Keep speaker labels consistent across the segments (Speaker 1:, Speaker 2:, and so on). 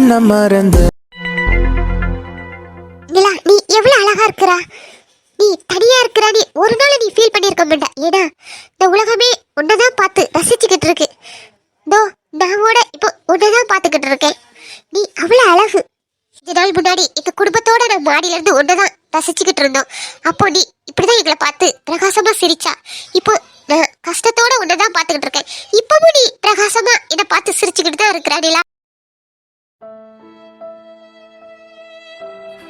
Speaker 1: என்ன மறந்து
Speaker 2: நிலா நீ எவ்வளவு அழகா இருக்கிறா? நீ தனியா இருக்கிறா நீ ஒரு நாள் நீ ஃபீல் பண்ணியிருக்க மாட்டா. ஏன்னா இந்த உலகமே உன்னதான் பார்த்து ரசிச்சுக்கிட்டு இருக்கு. தோ நான் கூட இப்போ உன்னதான் பார்த்துக்கிட்டு இருக்கேன். நீ அவ்வளவு அழகு. கொஞ்ச நாள் முன்னாடி எங்க குடும்பத்தோட நான் மாடியில இருந்து ஒன்னதான் ரசிச்சுக்கிட்டு இருந்தோம். அப்போ நீ இப்படிதான் எங்களை பார்த்து பிரகாசமா சிரிச்சா. இப்போ நான் கஷ்டத்தோட உன்னதான் பார்த்துக்கிட்டு இருக்கேன். இப்பவும் நீ பிரகாசமா என்னை பார்த்து சிரிச்சுக்கிட்டு தான் இருக்கிறா நிலா.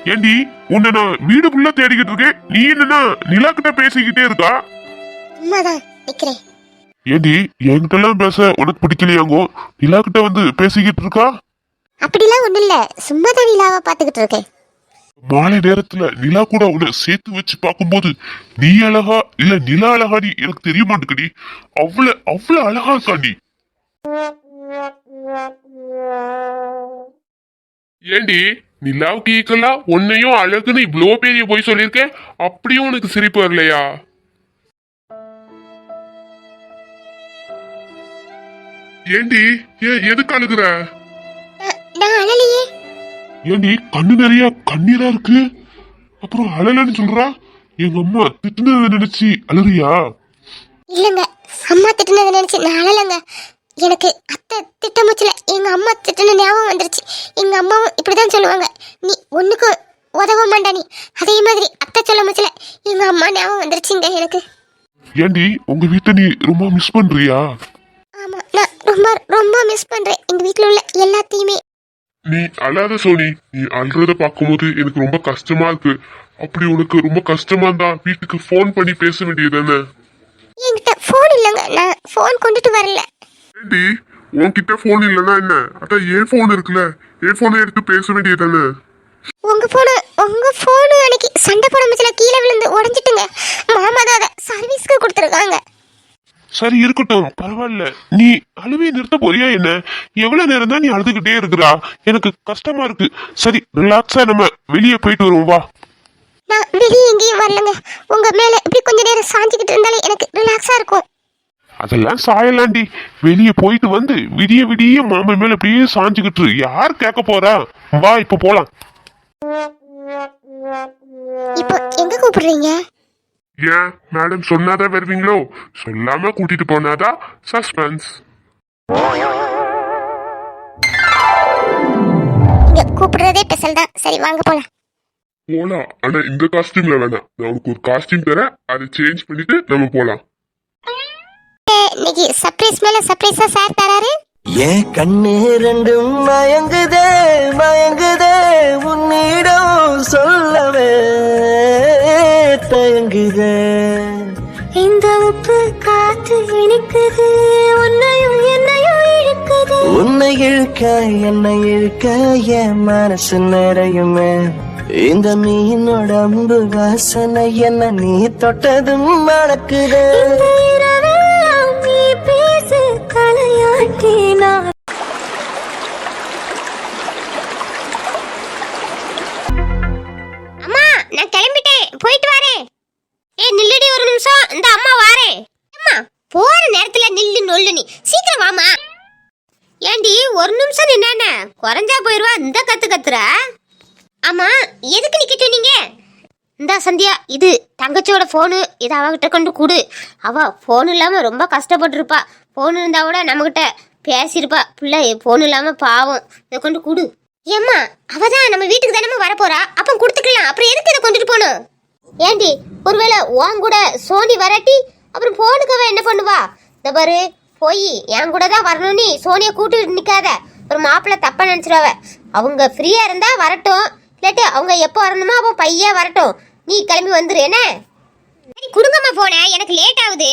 Speaker 3: ஏண்டி உன்னை நான் வீடு ஃபுல்லா தேடிக்கிட்டு இருக்கேன். நீ என்னன்னா நிலா கிட்ட பேசிக்கிட்டே இருக்கா?
Speaker 2: உண்மைதான் நிக்கிறேன்.
Speaker 3: ஏண்டி என்கிட்ட எல்லாம் பேச உனக்கு பிடிக்கலையாங்கோ? நிலா கிட்ட வந்து பேசிக்கிட்டு இருக்கா?
Speaker 2: அப்படிலாம் ஒண்ணும் இல்ல. சும்மா தான் நிலாவை பார்த்துக்கிட்டு இருக்கேன்.
Speaker 3: மாலை நேரத்துல நிலா கூட உன்னை சேர்த்து வச்சு பார்க்கும்போது நீ அழகா இல்ல நிலா அழகாடி எனக்கு தெரிய மாட்டேங்குடி. அவ்வளவு அவ்வளவு அழகா இருக்கா நீ? ஏண்டி நிலாவுக்கு ஈக்கலா உன்னையும் அழகுன்னு இவ்வளோ பெரிய போய் சொல்லியிருக்கேன் அப்படியும் உனக்கு சிரிப்பு வரலையா? ஏண்டி ஏன் எதுக்கு அழுகுற? ஏண்டி கண்ணு நிறைய கண்ணீரா இருக்கு. அப்புறம் அழலன்னு சொல்றா? எங்க அம்மா திட்டுனதை நினைச்சு அழுறியா
Speaker 2: இல்லைங்க அம்மா திட்டுனதை நினைச்சு நான் அழலைங்க. எனக்கு அத்தை திட்டமுச்சுல எங்க அம்மா திட்டுன ஞாபகம் வந்துருச்சு. எங்க அம்மாவும் இப்படிதான் சொல்லுவாங்க. நீ ஒண்ணுக்கு உதவ மாட்டா நீ. அதே மாதிரி அத்தை சொல்ல முச்சுல எங்க அம்மா ஞாபகம் வந்துருச்சுங்க எனக்கு.
Speaker 3: ஏண்டி உங்க வீட்டை நீ ரொம்ப மிஸ் பண்றியா?
Speaker 2: ஆமா நான் ரொம்ப ரொம்ப மிஸ் பண்றேன். எங்க வீட்ல உள்ள எல்லாத்தையுமே.
Speaker 3: நீ அழாத சோனி. நீ அழுறத பார்க்கும்போது எனக்கு ரொம்ப கஷ்டமா இருக்கு. அப்படி உனக்கு ரொம்ப கஷ்டமா இருந்தா வீட்டுக்கு ஃபோன் பண்ணி பேச வேண்டியது
Speaker 2: என்கிட்ட ஃபோன் இல்லைங்க. நான் ஃபோன் கொண்டுட்டு வரல.
Speaker 3: ஏண்டி உன்கிட்ட ஃபோன் இல்லைன்னா என்ன? அதான் ஏன் ஃபோன் இருக்குல்ல? ஏன் ஃபோனை எடுத்து பேச வேண்டியதானே
Speaker 2: உங்க போனு உங்க போனு அன்னைக்கு சண்டை போட முச்சுல கீழே விழுந்து உடைஞ்சிட்டுங்க. மாமா தான் அதை சர்வீஸ்க்கு கொடுத்துருக்காங்க.
Speaker 3: சரி இருக்கட்டும். பரவாயில்ல. நீ அழுவே நிறுத்த போறியா என்ன? எவ்வளவு நேரம் தான் நீ அழுதுகிட்டே இருக்கிறா? எனக்கு கஷ்டமா இருக்கு. சரி ரிலாக்ஸா நம்ம வெளியே போயிட்டு வருவோம் வா.
Speaker 2: நான் வெளியே எங்கேயும் வரலங்க. உங்க மேல இப்படி கொஞ்ச நேரம் சாஞ்சிக்கிட்டு இருந்தாலே எனக்கு ரிலாக்ஸா இருக்கும்.
Speaker 3: அதெல்லாம் சாயலாண்டி. வெளியே போயிட்டு வந்து விடிய விடிய மாமன் மேல அப்படியே சாஞ்சுக்கிட்டு. யார் கேட்க போறா? வா இப்ப போலாம்.
Speaker 2: இப்போ எங்க கூப்பிடுறீங்க?
Speaker 3: ஏன்? மேடம் சொன்னாதான் வருவீங்களோ? சொல்லாம கூட்டிட்டு போனாதான் சஸ்பென்ஸ்
Speaker 2: இங்க கூப்பிடுறதே ஸ்பெஷல் தான். சரி வாங்க போலாம்.
Speaker 3: போலாம். ஆனா இந்த காஸ்டியூம்ல வேணாம். நான் உனக்கு ஒரு காஸ்டியூம் தரேன். அதை சேஞ்ச் பண்ணிட்டு நம்ம போலாம்.
Speaker 2: இன்னைக்கு சர்ப்ரைஸ் மேல சர்ப்ரைஸா சார் தராரு?
Speaker 1: என் கண்ணு ரெண்டும் மயங்குதே மயங்குதே உன்னிடம் சொல்லவே தயங்குதே.
Speaker 2: இந்த உப்பு காத்து இனிக்குது உன்னையும் என்னையும் இழுக்குது.
Speaker 1: உன்னை இழுக்க என்னை இழுக்க என் மனசு நிறையுமே. இந்த மீனோட அம்பு வாசனை என்ன நீ தொட்டதும் மணக்குதே.
Speaker 2: தலையாட்டி நான் அம்மா நான் கிளம்பிட்டேன். போயிட்டு வரேன் ஏய் நில்லுடி ஒரு நிமிஷம். இந்த அம்மா வாரேன் அம்மா போற நேரத்துல நில்லு நொல்லு நீ. சீக்கிரம் வாமா ஏண்டி ஒரு நிமிஷம் நின்னான குறைஞ்சா போயிருவா இந்த கத்து கத்துற? ஆமா எதுக்கு நிக்கிட்டு நீங்க? இந்தா சந்தியா இது தங்கச்சியோட ஃபோனு இதை அவகிட்ட கொண்டு கொடு. அவ ஃபோன் இல்லாம ரொம்ப கஷ்டப்பட்டிருப்பா. ஃபோன் இருந்தா கூட நம்மகிட்ட பேசியிருப்பா. பிள்ளை ஃபோன் இல்லாமல் பாவம். இதை கொண்டு கொடு. ஏம்மா அவ தான் நம்ம வீட்டுக்கு தானே வரப்போறா? அப்போ கொடுத்துக்கலாம். அப்புறம் எதுக்கு இதை கொண்டுட்டு போகணும்? ஏண்டி ஒருவேளை உன் கூட சோனி வராட்டி அப்புறம் ஃபோனுக்கு அவன் என்ன பண்ணுவா? இந்த பாரு போய் என் கூட தான் வரணும்னு நீ சோனியை கூட்டிட்டு நிற்காத ஒரு மாப்பிள்ளை தப்பாக நினைச்சிருவ அவங்க ஃப்ரீயாக இருந்தால் வரட்டும். இல்லாட்டி அவங்க எப்போ வரணுமோ அப்போ பையன் வரட்டும். நீ கிளம்பி வந்துரு என்ன? சரி குடுங்கம்மா எனக்கு லேட் ஆகுது.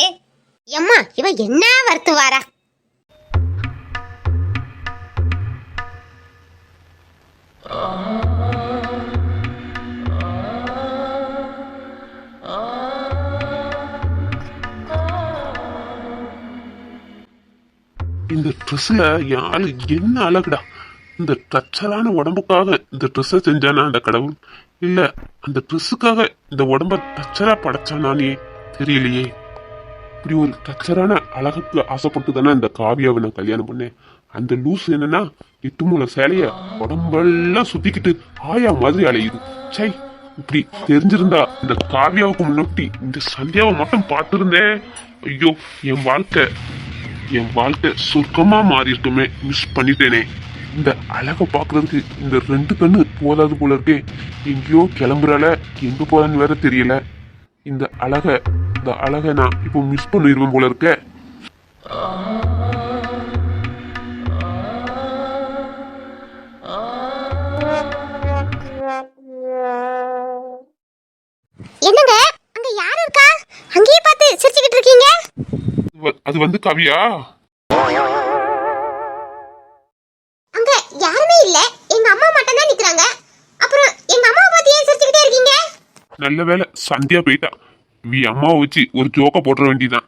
Speaker 2: எம்மா இவன் என்ன வரத்து
Speaker 3: இந்த ட்ரெஸ்ஸில் யாரு ஆளு என்ன அழகுடா? இந்த டச்சரான உடம்புக்காக இந்த ட்ரெஸ்ஸை செஞ்சானா அந்த கடவுள்? இல்லை அந்த ட்ரெஸ்ஸுக்காக இந்த உடம்ப டச்சரா படைச்சானானே தெரியலையே. இப்படி ஒரு டச்சரான அழகுக்கு ஆசைப்பட்டு தானே இந்த காவியாவை நான் கல்யாணம் பண்ணேன். அந்த லூஸ் என்னன்னா எட்டு சேலைய உடம்பெல்லாம் சுத்திக்கிட்டு ஆயா மாதிரி அலையுது. சை இப்படி தெரிஞ்சிருந்தா இந்த காவியாவுக்கு முன்னொட்டி இந்த சந்தியாவை மட்டும் பார்த்துருந்தேன் ஐயோ என் வாழ்க்கை என் வாழ்க்கை சொர்க்கமா மாறி இருக்குமே மிஸ் பண்ணிட்டேனே. இந்த அழகை பாக்குறதுக்கு இந்த ரெண்டு கண்ணு போதாது போல இருக்கே. எங்கேயோ கிளம்புறால எங்க போறான்னு வேற தெரியல. இந்த அழகை இந்த அழகை நான் இப்போ மிஸ் பண்ணிடுவேன் போல இருக்க.
Speaker 2: என்னங்க? அங்க யார் இருக்கா? அங்கேயே பார்த்து சிரிச்சுக்கிட்டு இருக்கீங்க?
Speaker 3: அது வந்து கவியா?
Speaker 2: அங்க யாருமே இல்ல. எங்க அம்மா மட்டும் தான் நிக்கிறாங்க. அப்புறம் எங்க அம்மாவை பார்த்து ஏன் சிரிச்சுக்கிட்டே இருக்கீங்க?
Speaker 3: நல்ல வேலை சந்தியா போயிட்டா. வி அம்மாவை வச்சு ஒரு ஜோக்க போட்டுற வேண்டியதான்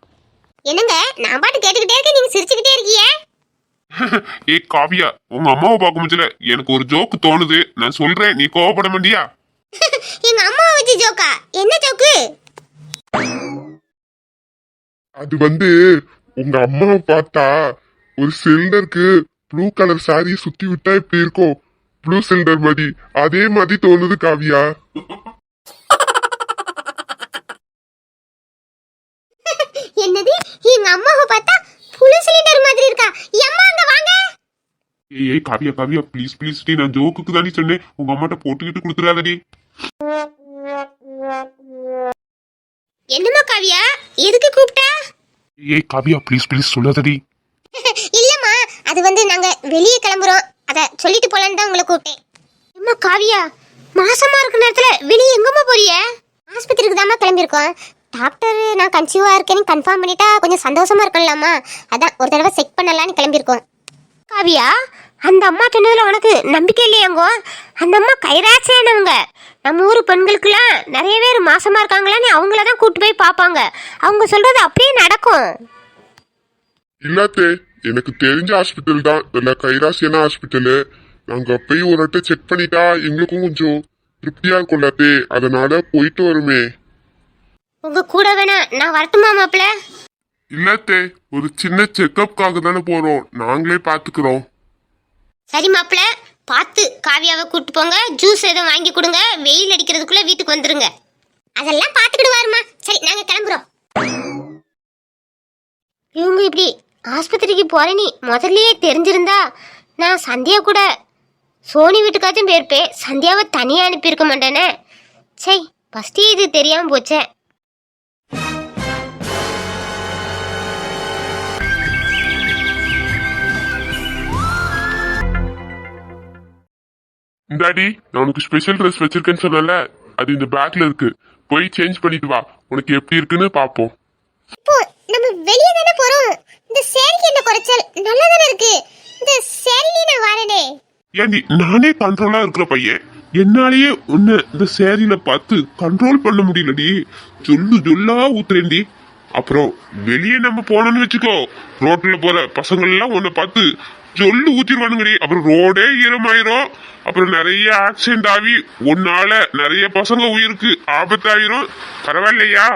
Speaker 2: என்னங்க? நான் பாட்டு கேட்டுக்கிட்டே இருக்கேன். நீங்க சிரிச்சுக்கிட்டே இருக்கீங்க?
Speaker 3: ஏ காவியா உங்க அம்மாவை பார்க்க முடியல எனக்கு ஒரு ஜோக்கு தோணுது. நான் சொல்றேன். நீ கோவப்பட மாட்டியா?
Speaker 2: எங்க அம்மாவை வச்சு ஜோக்கா? என்ன ஜோக்கு?
Speaker 4: அது வந்து உங்க அம்மாவை பார்த்தா ஒரு சிலிண்டருக்கு ப்ளூ கலர் சாரி சுத்தி விட்டா இப்படி இருக்கும். ப்ளூ சிலிண்டர் மாதிரி. அதே மாதிரி தோணுது காவியா.
Speaker 2: என்னது? எங்க அம்மாவை பார்த்தா புழு சிலிண்டர் மாதிரி இருக்கா? அம்மா அங்க வாங்க.
Speaker 3: ஏய் காவியா காவியா ப்ளீஸ் ப்ளீஸ் டி நான் ஜோக்குக்கு தானே சொன்னேன். உங்க அம்மாட்ட போட்டுக்கிட்டு கொடுத்துறாதடி.
Speaker 2: என்னம்மா காவியா? எதுக்கு கூப்பிட்டா?
Speaker 3: ஏய் காவியா ப்ளீஸ் ப்ளீஸ் சொல்லாதடி.
Speaker 2: இல்லம்மா அது வந்து நாங்க வெளியே கிளம்புறோம். அத சொல்லிட்டு போலான்னு தான் உங்களை கூப்பிட்டேன். அம்மா காவியா மாசமா இருக்க நேரத்துல வெளியே எங்கம்மா போறிய? ஆஸ்பத்திரிக்கு தாம்மா கிளம்பியிருக்கோம். டாக்டர் நான் கன்சீவா இருக்கேன்னு கன்ஃபார்ம் பண்ணிட்டா கொஞ்சம் சந்தோஷமா இருக்கலாமா? அதான் ஒரு தடவை செக் பண்ணலான்னு கிளம்பியிருக்கோம். காவியா அந்த அம்மா சொன்னதுல உனக்கு நம்பிக்கை இல்லையாங்கோ? அந்த அம்மா கைராசியானவங்க நம்ம ஊர் பெண்களுக்கெல்லாம் நிறைய பேர் மாசமா இருக்காங்களான்னு அவங்கள தான் கூட்டு போய் பார்ப்பாங்க. அவங்க சொல்றது அப்படியே நடக்கும்.
Speaker 4: இல்லாத்தே எனக்கு தெரிஞ்ச ஹாஸ்பிட்டல் தான். நல்ல கைராசியான ஹாஸ்பிட்டலு நாங்க போய் ஒரு வாட்டி செக் பண்ணிட்டா எங்களுக்கும் கொஞ்சம் திருப்தியா இருக்கும்லாத்தே அதனால போயிட்டு வருமே.
Speaker 2: உங்க கூட வேணா நான் வரட்டுமா மாப்பிள்ள
Speaker 4: இல்லாத்தே ஒரு சின்ன செக்கப்காக தானே போறோம். நாங்களே பாத்துக்கிறோம்
Speaker 2: சரி மாப்பிள்ள பார்த்து காவியாவை கூட்டு போங்க. ஜூஸ் எதுவும் வாங்கி கொடுங்க. வெயில் அடிக்கிறதுக்குள்ள வீட்டுக்கு வந்துருங்க. அதெல்லாம் பார்த்துக்கிடுவாருமா. சரி நாங்க கிளம்புறோம். இவங்க இப்படி ஆஸ்பத்திரிக்கு போறேன்னு முதல்லயே தெரிஞ்சிருந்தா நான் சந்தியா கூட சோனி வீட்டுக்காச்சும் போயிருப்பேன். சந்தியாவை தனியாக அனுப்பியிருக்க மாட்டேனே. சை ஃபஸ்ட்டு இது தெரியாமல் போச்சேன்
Speaker 4: இந்தாடி நான் உனக்கு ஸ்பெஷல் ட்ரெஸ் வச்சிருக்கேன்னு சொன்னல அது இந்த பேக்ல இருக்கு. போய் சேஞ்ச் பண்ணிட்டு வா. உனக்கு எப்படி இருக்குன்னு பாப்போம்.
Speaker 2: இப்போ நம்ம வெளியே தானே போறோம். இந்த சேரிக்கு என்ன குறைச்சல்? நல்லா தானே இருக்கு. இந்த சேரிலே நான் வரேனே.
Speaker 3: ஏண்டி நானே கண்ட்ரோலா இருக்கிற பையன். என்னாலேயே உன்னை இந்த சேரியில பார்த்து கண்ட்ரோல் பண்ண முடியலடி. சொல்லு சொல்லா ஊத்துறேன்டி. அப்புறம் வெளியே நம்ம போனோம்னு வச்சுக்கோ. ரோட்ல போற பசங்கள்லாம் உன்னை பார்த்து சொல்லு ஊத்திடுவானுங்கடி அப்புறம் ரோடே ஈரமாயிரும். அப்புறம் நிறைய ஆக்சிடென்ட் ஆகி உன்னால நிறைய பசங்க உயிருக்கு ஆபத்தாயிரும். பரவாயில்லையா?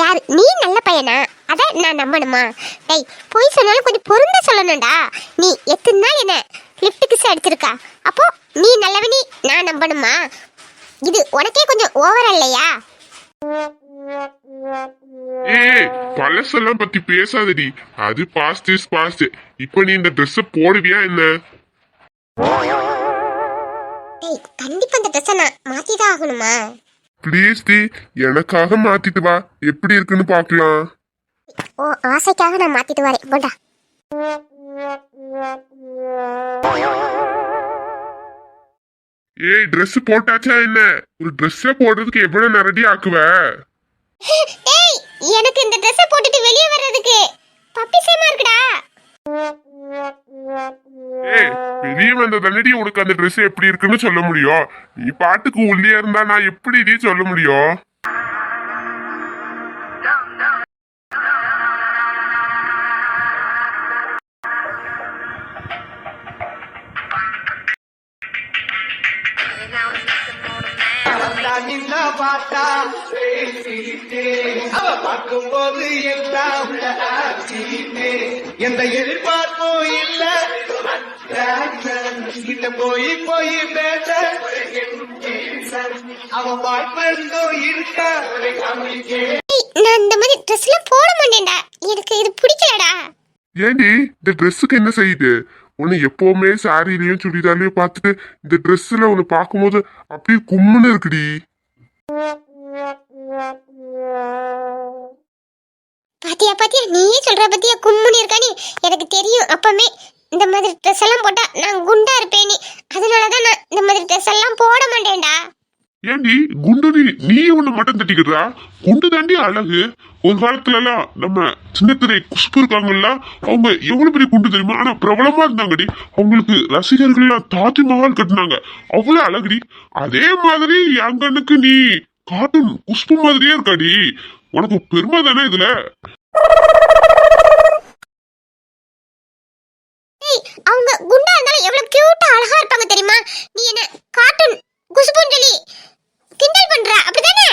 Speaker 2: யார்? நீ நல்ல பையனா? அத நான் நம்பணுமா? டேய் போய் சொன்னாலும் கொஞ்சம் பொருந்த சொல்லணும்டா. நீ எத்தனை நாள் என்ன லிஃப்ட் கிஸ் அடிச்சிருக்கா? அப்போ நீ நல்லவனி நான் நம்பணுமா? இது உனக்கே கொஞ்சம் ஓவர் இல்லையா?
Speaker 4: ஏய் பழசெல்லாம் பத்தி பேசாதடி. அது பாஸ்ட் இஸ் பாஸ்ட் இப்போ நீ இந்த ட்ரெஸ் போடுவியா என்ன?
Speaker 2: டேய் கண்டிப்பா இந்த ட்ரெஸ்ஸை நான் மாத்தி தான் ஆகணுமா?
Speaker 4: ப்ளீஸ் டி எனக்காக மாத்திட்டு வா. எப்படி இருக்குன்னு பார்க்கலாம்
Speaker 2: ஓ ஆசைக்காக நான் மாத்திட்டு வரேன். போண்டா
Speaker 4: ஏய் Dress போட்டாச்சா என்ன? ஒரு ட்ரெஸ்ஸை போடுறதுக்கு எவ்வளவு நரடி ஆக்குவ?
Speaker 2: ஏய் எனக்கு இந்த ட்ரெஸ்ஸை போட்டுட்டு வெளியே வர்றதுக்கு பப்பி சேமா இருக்குடா.
Speaker 4: ஏய் வெளியே வந்த தண்ணடி உனக்கு அந்த Dress எப்படி இருக்குன்னு சொல்ல முடியும்? நீ பாட்டுக்கு உள்ளே இருந்தா நான் எப்படி நீ சொல்ல முடியும்?
Speaker 1: அவ எல்லாம் ஆச்சிக்கிட்டே எந்த எதிர்பார்ப்பும் இல்ல. கிட்ட போய் போய் பேச. அவன் பாய்ப்பெருந்தும் இருக்க?
Speaker 2: ஏய், நான் இந்த மாதிரி ட்ரெஸ்லாம் போட மாட்டேன்டா. எனக்கு இது பிடிக்கலடா.
Speaker 4: ஏண்டி இந்த ட்ரெஸ்ஸுக்கு என்ன செய்யுது உன்னை எப்பவுமே சாரிலையும் சுடிதார்லயும் பார்த்துட்டு இந்த ட்ரெஸ்ல உன்னை பார்க்கும்போது அப்படியே கும்முன்னு இருக்குடி.
Speaker 2: பாத்தியா பாத்தியா நீயே சொல்ற பாத்தியா கும்முனி இருக்கானே. எனக்கு தெரியும் அப்பமே இந்த மாதிரி ட்ரெஸ் எல்லாம் போட்டா நான் குண்டா இருப்பேனே. அதனாலதான் நான் இந்த மாதிரி ட்ரெஸ் எல்லாம் போட மாட்டேன்டா.
Speaker 4: ஏண்டி குண்டு நீ நீ ஒண்ணு மட்டும் தட்டிக்கிறா குண்டு தாண்டி அழகு. ஒரு காலத்துல எல்லாம் நம்ம சின்னத்திரை குஷ்பு இருக்காங்கல்ல அவங்க எவ்வளவு பெரிய குண்டு தெரியுமா? ஆனா பிரபலமா இருந்தாங்கடி. அவங்களுக்கு ரசிகர்கள் எல்லாம் தாஜ்மஹால் கட்டினாங்க. அவ்வளவு அழகுடி. அதே மாதிரி என் கண்ணுக்கு நீ கார்ட்டூன் குஷ்பு மாதிரியே இருக்காடி. உனக்கு பெருமை தானே இதுல?
Speaker 2: அவங்க குண்டா இருந்தாலும் எவ்வளவு கியூட்டா அழகா இருப்பாங்க தெரியுமா? நீ என்ன கார்ட்டூன் குசுபுன்னு சொல்லி கிண்டல் பண்ற? அப்படிதானே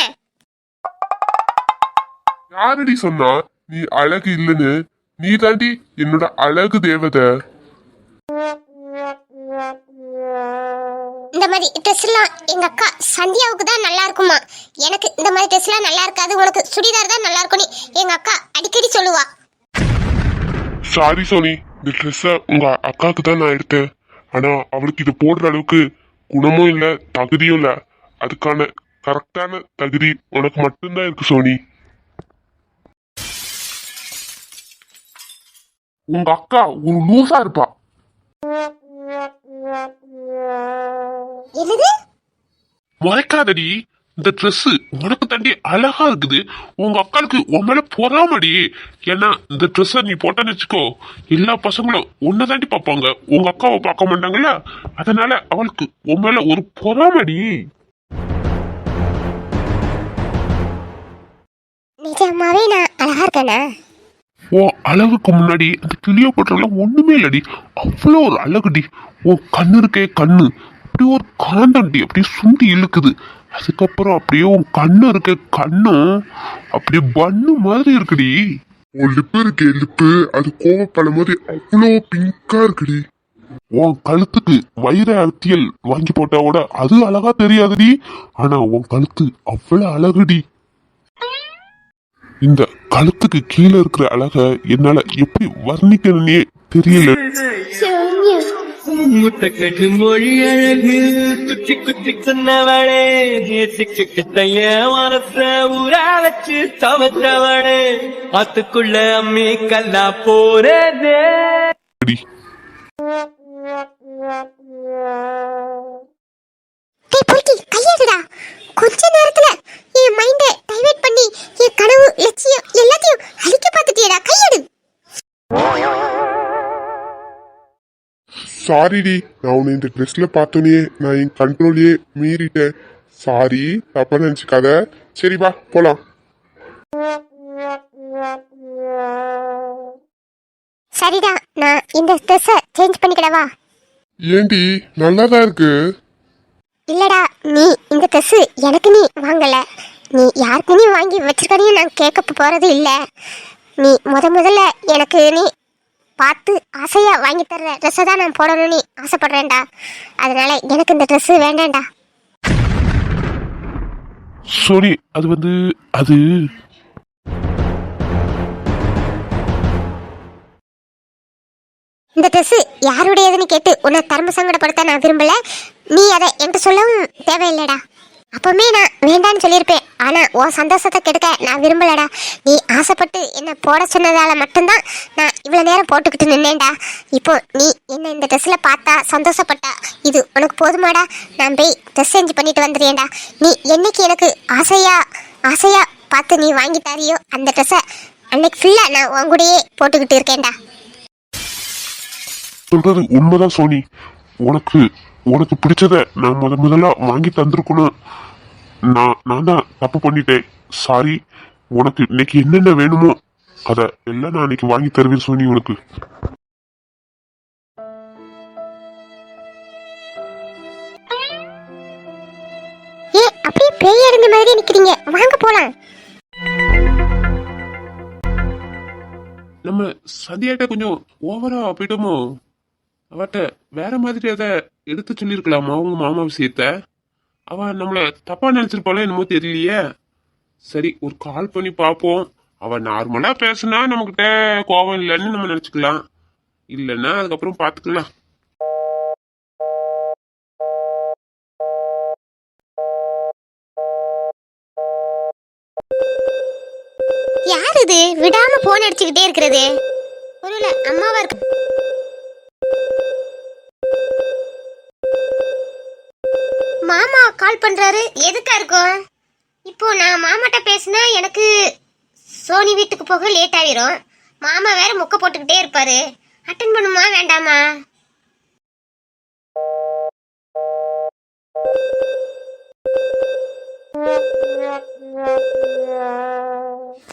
Speaker 4: யாரடி சொன்னா நீ அழகு இல்லைன்னு? நீ தாண்டி என்னோட அழகு தேவதை.
Speaker 2: இந்த மாதிரி ட்ரெஸ்லாம் எங்கள் அக்கா சந்தியாவுக்கு தான் நல்லா இருக்குமா? எனக்கு இந்த மாதிரி ட்ரெஸ்லாம் நல்லா இருக்காது. உனக்கு சுடிதார் தான் நல்லா இருக்கும்னு எங்கள் அக்கா அடிக்கடி சொல்லுவா.
Speaker 4: சாரி சோனி இந்த ட்ரெஸ்ஸை உங்க அக்காவுக்கு தான் நான் எடுத்தேன். ஆனால் அவளுக்கு இது போடுற அளவுக்கு குணமும் இல்லை தகுதியும் இல்லை. அதுக்கான கரெக்டான தகுதி உனக்கு மட்டும்தான் இருக்கு சோனி உங்க அக்கா ஒரு லூசா இருப்பா.
Speaker 2: என்னது?
Speaker 3: மறைக்காதடி. இந்த Dress உனக்கு தாண்டி அழகா இருக்குது. உங்க அக்காளுக்கு உன் பொறாமடி. ஏன்னா இந்த ட்ரெஸ்ஸை நீ போட்டேன்னு வச்சுக்கோ எல்லா பசங்களும் உன்னை தாண்டி பார்ப்பாங்க. உங்க அக்காவை பார்க்க மாட்டாங்கல்ல? அதனால அவளுக்கு உன் மேல ஒரு பொறாமடி.
Speaker 2: நிஜமாவே நான் அழகா இருக்கேனா?
Speaker 3: உன் அழகுக்கு முன்னாடி அந்த கிளியோ போட்டெல்லாம் ஒண்ணுமே இல்லடி. அவ்வளோ ஒரு அழகுடி. உன் கண்ணு இருக்கே கண்ணு. அப்படியே ஒரு காந்தண்டி அப்படியே சுண்டி இழுக்குது. அதுக்கப்புறம் அப்படியே உன் கண்ணு இருக்க கண்ணும் அப்படியே பண்ணு மாதிரி இருக்குடி.
Speaker 4: உன் லிப்பு இருக்கே லிப்பு. அது கோவப்படும் போது அவ்வளோ பிங்கா இருக்குடி.
Speaker 3: உன் கழுத்துக்கு வைர அத்தியல் வாங்கி போட்டா கூட அது அழகா தெரியாதுடி. ஆனா உன் கழுத்து அவ்வளவு அழகுடி. இந்த கழுத்துக்கு கீழே இருக்கிற அழக என்னால எப்படி வர்ணிக்கணும்னே தெரியல.
Speaker 1: மொழி அழகு. குச்சி குச்சி சொன்னவளே. நேசிச்சு கிட்டைய மனச ஊரா வச்சு சமைச்சவளே. ஆத்துக்குள்ள அம்மி கல்லா போறதே.
Speaker 2: கொஞ்ச நேரத்துல என் மைண்ட டைவர்ட் பண்ணி என் கனவு லட்சியம் எல்லாத்தையும் அழிக்க பார்த்துட்டியடா கையெடு.
Speaker 4: சாரிடி நான் உன்னை இந்த ட்ரெஸ்ல பார்த்தோன்னே நான் என் கண்ட்ரோலையே மீறிட்டேன். சாரி தப்பா நினைச்சுக்காத. சரி வா போலாம்.
Speaker 2: சரிடா நான் இந்த ட்ரெஸ்ஸை சேஞ்ச் பண்ணிக்கிடவா
Speaker 4: ஏண்டி நல்லாதான் இருக்கு.
Speaker 2: இல்லடா நீ இந்த ட்ரெஸ் எனக்கு நீ வாங்கல. நீ யாருக்கு நீ வாங்கி வச்சிருக்கனையும் நான் கேட்க போறது இல்ல. நீ முத முதல்ல எனக்கு நீ பார்த்து ஆசையா வாங்கி தர்ற ட்ரெஸ்ஸை தான் நான் போடணும்னு ஆசைப்படுறேன்டா. அதனால எனக்கு இந்த ட்ரெஸ் வேண்டாம்டா.
Speaker 3: சோனி அது வந்து அது
Speaker 2: இந்த ட்ரெஸ் யாருடையதுன்னு கேட்டு உன்னை தர்ம சங்கடப்படுத்த நான் விரும்பல. நீ அதை என்கிட்ட சொல்லவும் தேவையில்லைடா. அப்பவுமே நான் வேண்டான்னு சொல்லியிருப்பேன். ஆனா உன் சந்தோஷத்தை கெடுக்க நான் விரும்பலடா. நீ ஆசைப்பட்டு என்னை போட சொன்னதால மட்டும்தான் நான் இவ்வளோ நேரம் போட்டுக்கிட்டு நின்னேன்டா. இப்போ நீ என்னை இந்த ட்ரெஸ்ஸில் பார்த்தா சந்தோஷப்பட்டா? இது உனக்கு போதுமாடா? நான் போய் ட்ரெஸ் சேஞ்ச் பண்ணிட்டு வந்துடுறேன்டா. நீ என்னைக்கு எனக்கு ஆசையா ஆசையா பார்த்து நீ வாங்கி தாரியோ அந்த ட்ரெஸ்ஸை அன்னைக்கு ஃபுல்லாக நான் உன் கூடயே போட்டுக்கிட்டு இருக்கேன்டா.
Speaker 3: சொல்றது உண்மைதான் சோனி. உனக்கு உனக்கு பிடிச்சத நான் முத முதல்ல வாங்கி தந்திருக்கணும். நான் நான் தான் தப்பு பண்ணிட்டேன். சாரி உனக்கு இன்னைக்கு என்னென்ன வேணுமோ அத எல்லாம் நான் இன்னைக்கு வாங்கி தருவேன் சோனி உனக்கு.
Speaker 2: ஏ அப்படியே பேய் அடைஞ்ச மாதிரி நிக்கிறீங்க. வாங்க போலாம்.
Speaker 3: நம்ம சந்தியாட்ட கொஞ்சம் ஓவரா போயிட்டோமோ? அவட்ட வேற மாதிரி அதை எடுத்து சொல்லியிருக்கலாமா? அவங்க மாமா விஷயத்த? அவ நம்மள தப்பா நினைச்சிருப்பாளோ என்னமோ தெரியலையே. சரி ஒரு கால் பண்ணி பார்ப்போம் அவ நார்மலா பேசுனா நம்மகிட்ட கோபம் இல்லைன்னு நம்ம நினைச்சுக்கலாம். இல்லைன்னா அதுக்கப்புறம் பார்த்துக்கலாம்
Speaker 2: யார் இது? விடாம போன் அடிச்சுக்கிட்டே இருக்கிறது. ஒருவேளை அம்மாவா இருக்கு மாமா கால் பண்றாரு. எதுக்கா இருக்கும் இப்போ நான் மாமாட்ட பேசினா எனக்கு சோனி வீட்டுக்கு போக லேட் ஆகிரும் மாமா வேற முக்க போட்டுக்கிட்டே இருப்பாரு. அட்டன் பண்ணுமா? வேண்டாமா?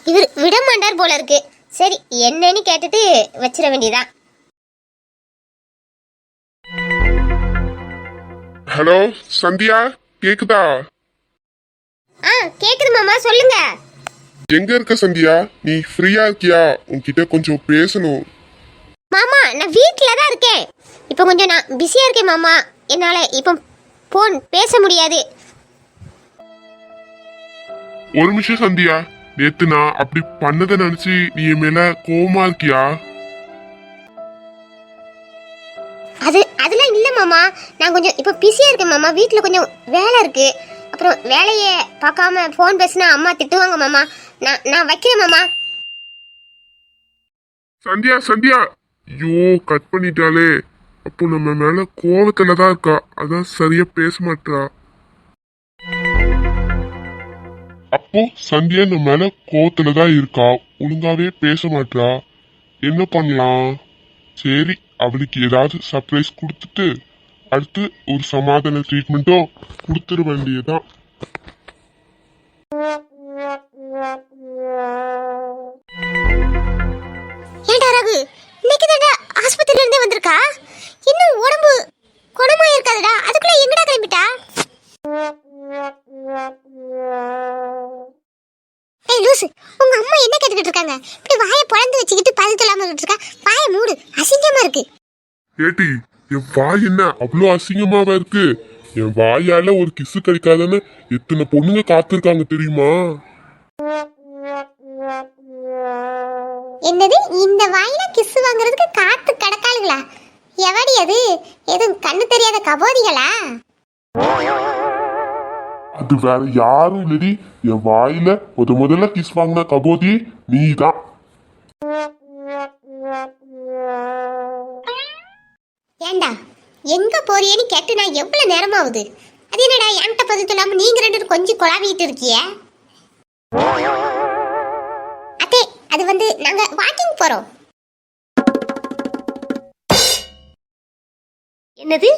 Speaker 2: இவர் விட மாட்டார் போல இருக்கு. சரி என்னன்னு கேட்டுட்டு வச்சிட வேண்டியதான்
Speaker 4: ஹலோ சந்தியா? கேக்குதா?
Speaker 2: ஆ கேக்குது மாமா சொல்லுங்க.
Speaker 4: எங்க இருக்க சந்தியா? நீ ஃப்ரீயா இருக்கியா? உன்கிட்ட கொஞ்சம் பேசணும்.
Speaker 2: மாமா நான் வீட்டில் தான் இருக்கேன். இப்போ கொஞ்சம் நான் பிஸியாக இருக்கேன் மாமா. என்னால் இப்போ ஃபோன் பேச முடியாது.
Speaker 4: ஒரு நிமிஷம் சந்தியா. நேத்து நான் அப்படி பண்ணதை நினைச்சு நீ என் மேல கோவமா இருக்கியா?
Speaker 2: அது இல்லை மாமா நான் கொஞ்சம் இப்போ பிஸியாக இருக்கேன் மாமா. வீட்டில் கொஞ்சம் வேலை இருக்கு. அப்புறம் வேலையை பார்க்காம ஃபோன் பேசினா அம்மா திட்டுவாங்க மாமா. நான் நான் வைக்கிறேன் மாமா.
Speaker 4: சந்தியா சந்தியா. ஐயோ கட் பண்ணிட்டாலே அப்போ நம்ம மேல கோவத்துல தான் இருக்கா. அதான் சரியா பேச மாட்டா அப்போ சந்தியா நம்ம மேல கோவத்துல தான் இருக்கா. ஒழுங்காவே பேச மாட்டா என்ன பண்ணலாம்? சரி அவளுக்கு ஏதாவது சர்ப்ரைஸ் கொடுத்துட்டு அடுத்து ஒரு சமாதான ட்ரீட்மெண்ட்டும் கொடுத்துட வேண்டியதுதான்.
Speaker 2: ஏண்டா ரகு? இன்னைக்கு தாண்டா ஆஸ்பத்திரியில இருந்தே வந்திருக்கா? இன்னும் உடம்பு குணமா இருக்காதுடா. அதுக்குள்ள எங்கடா கிளம்பிட்டா? ஏய் லூசு உங்க அம்மா என்ன கேட்டுக்கிட்டு இருக்காங்க? இப்படி வாயை பொழந்து வச்சுக்கிட்டு பதில் சொல்லாம இருக்கா? வாயை மூடு. அசிங்கமா இருக்கு.
Speaker 4: ஏட்டி வாய் என்ன? அவ்வளோ அசிங்கமாவா இருக்கு? என் வாயால ஒரு கிசு கிடைக்காதுன்னு எத்தனை பொண்ணுங்க காத்திருக்காங்க தெரியுமா?
Speaker 2: என்னது? இந்த வாயில கிஸ் வாங்குறதுக்கு காத்து கடக்காளுங்களா எவடி அது? எதுவும் கண்ணு தெரியாத கபோதிகளா?
Speaker 4: அது வேற யாரும் இல்லடி. என் வாயில முத முதல்ல கிஸ் வாங்கின கபோதி நீதான்.
Speaker 2: ஏண்டா? எங்க போறியேன்னு கேட்டு நான் எவ்வளவு நேரமாகுது அது என்னடா என்கிட்ட பதில் சொல்லாம நீங்க ரெண்டு பேரும் கொஞ்சம் குழாவிட்டு இருக்கிய? அத்தே அது வந்து நாங்க வாக்கிங் போறோம்.
Speaker 5: என்னது?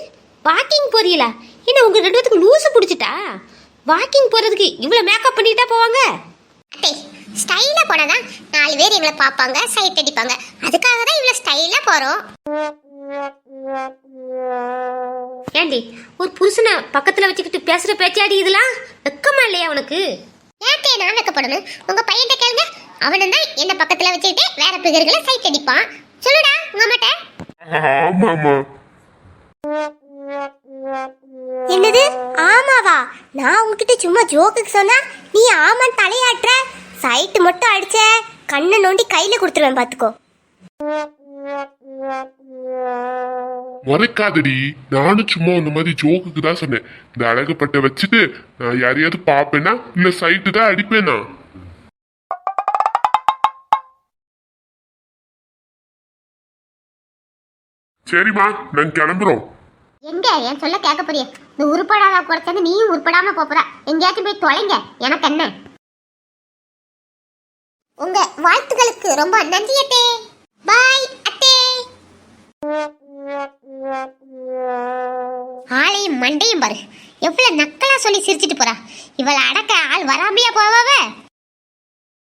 Speaker 5: வாக்கிங் போறீங்களா? என்ன உங்க ரெண்டு பேத்துக்கு லூசு பிடிச்சிட்டா? வாக்கிங் போறதுக்கு இவ்வளவு மேக்கப் பண்ணிட்டா போவாங்க?
Speaker 2: அத்தே ஸ்டைலா போனாதான் நாலு பேர் எங்களை பார்ப்பாங்க சைட் அடிப்பாங்க. அதுக்காக தான் இவ்வளவு ஸ்டைலா போறோம்.
Speaker 5: ஏண்டி ஒரு புருஷனை பக்கத்துல வச்சுக்கிட்டு பேசுற பேச்சாடி இதெல்லாம்? வெக்கமா இல்லையா உனக்கு?
Speaker 2: ஏத்தே நான் வைக்கப்படணும்? உங்க பையன்கிட்ட கேளுங்க. அவனும் தான் என்ன பக்கத்துல வச்சுக்கிட்டு வேற பிகர்களை சைட் அடிப்பான். சொல்லுடா உங்க அம்மாட்ட.
Speaker 4: ஆமாமா
Speaker 2: என்னது? ஆமாவா? நான் உங்ககிட்ட சும்மா ஜோக்குக்கு சொன்னா நீ ஆமான்னு தலையாட்டுற? சைட்டு மட்டும் அடிச்ச கண்ணை நோண்டி கையில கொடுத்துருவேன் பாத்துக்கோ.
Speaker 4: முறைக்காதடி நானும் சும்மா இந்த மாதிரி ஜோக்குக்கு தான் சொன்னேன். இந்த அழகுப்பட்ட வச்சுட்டு நான் யாரையாவது பாப்பேனா இல்ல சைட்டு தான் அடிப்பேனா? சரிம்மா நான் கிளம்புறோம்.
Speaker 2: எங்க? என் சொல்ல கேட்க போறிய. இந்த உருப்படாத குறைச்சது நீயும் உருப்படாம போற. எங்கேயாச்சும் போய் தொலைங்க. எனக்கு என்ன? உங்க வாழ்த்துக்களுக்கு ரொம்ப நன்றி பாய் ஆளையும் மண்டையும் பாரு. எவ்வளவு நக்கலா சொல்லி சிரிச்சிட்டு போறா. இவளை அடக்க ஆள் வராமையா போவாவே?